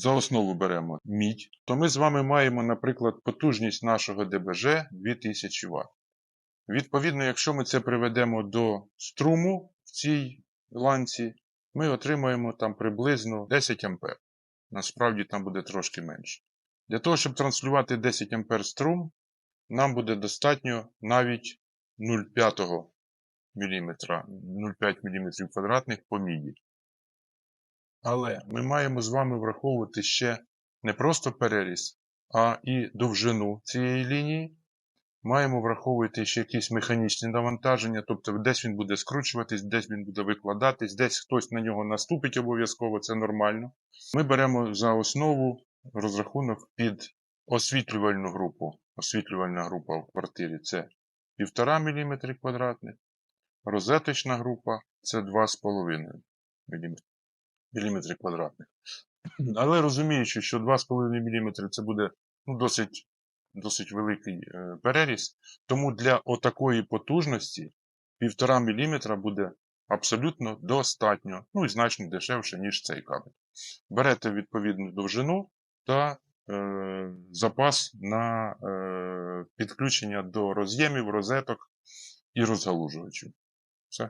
за основу беремо мідь, то ми з вами маємо, наприклад, потужність нашого ДБЖ 2000 Вт. Відповідно, якщо ми це приведемо до струму в цій ланці, ми отримаємо там приблизно 10 А. Насправді там буде трошки менше. Для того, щоб транслювати 10 А струм, нам буде достатньо навіть 0,5 мм, 0,5 мм квадратних по міді. Але ми маємо з вами враховувати ще не просто переріз, а і довжину цієї лінії. Маємо враховувати ще якісь механічні навантаження, тобто десь він буде скручуватись, десь він буде викладатись, десь хтось на нього наступить обов'язково, це нормально. Ми беремо за основу розрахунок під освітлювальну групу. Освітлювальна група в квартирі це 1,5 мм квадратних, розеточна група це 2,5 мм мм квадратних. Але розуміючи, що 2,5 мм це буде ну, досить, досить великий е, переріз, тому для отакої потужності 1,5 мм буде абсолютно достатньо, ну і значно дешевше, ніж цей кабель. Берете відповідну довжину та е, запас на е, підключення до роз'ємів, розеток і розгалужувачів. Все.